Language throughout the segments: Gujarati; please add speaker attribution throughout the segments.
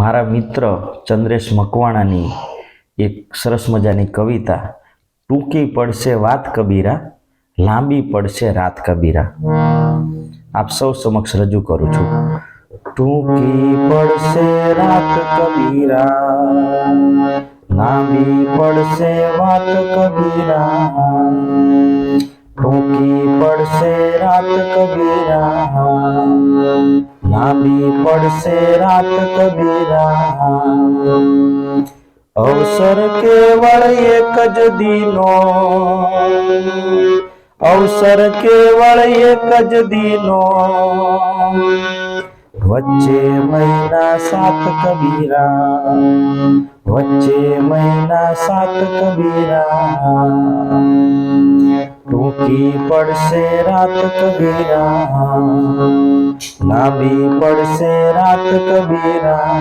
Speaker 1: મારા મિત્ર ચંદ્રેશ મકવાણાની એક સરસ મજાની કવિતા, ટૂંકી પડશે વાત કબીરા, લાંબી પડશે રાત કબીરા. આપ સૌ સમક્ષ રજૂ કરું છું. ટૂંકી પડશે રાત કબીરા, લાંબી પડશે વાત કબીરા, ટૂંકી પડશે રાત કબીરા. લાંબી પડશે રાત કબીરા. અવસર કેવળ એક જ દીનો. અવસર કેવળ એક જ દીનો. વચ્ચે મહિના સાત કબીરા. વચ્ચે મહિના સાત કબીરા. ટૂંકી પડશે રાત કબીરા લાંબી પડશે રાત કબીરા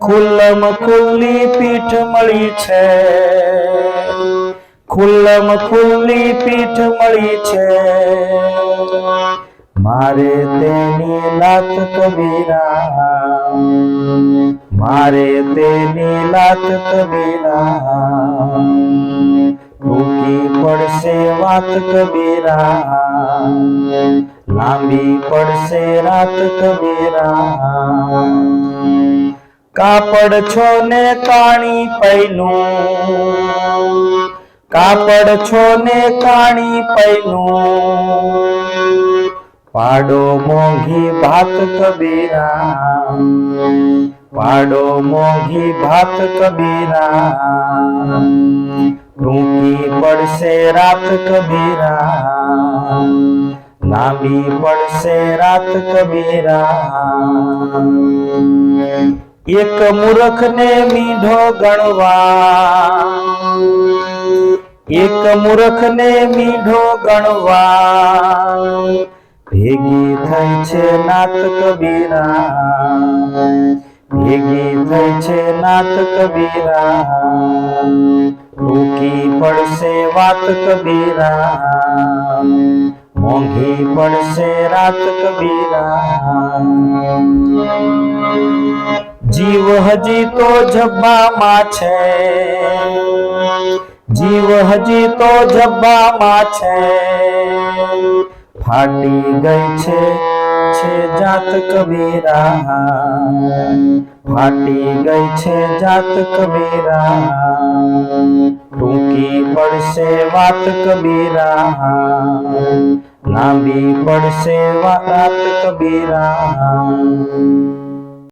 Speaker 1: ખુલ્લમ ખુલ્લી પીઠ મળી છે, ખુલ્લમ ખુલ્લી પીઠ મળી છે. મારે તેની લાત કબીરા મારે તેની લાત કબીરા ટૂંકી પડશે વાત કબીરા, લાંબી પડશે રાત કબીરા. કાપડ છો ને કાણી પૈનું કાપડ છો ને કાણી પૈનું. પાડો મોંઘી ભાત કબીરા, પાડો મોંઘી ભાત કબીરા. ટૂંકી પડશે રાત કબીરા લાંબી પડશે રાત કબીરા. એક મૂર્ખને મીઢો ગણવા, એક મૂર્ખને મીઢો ગણવા. ભેગી થઈ છે નાત કબીરા, ભેગી થઈ છે નાત કબીરા. પડશે વાત કબીરા, મોંઘી પડશે રાત કબીરા. જીવ હજી તો જબ્બામાં છે, જીવ હજી તો જબ્બામાં છે. ફાટી ગઈ છે છે જાત કબીરા, ફાટી ગઈ છે જાત કબીરા. પડશે વાત કબીરા લાંબી પડશે વાત કબીરા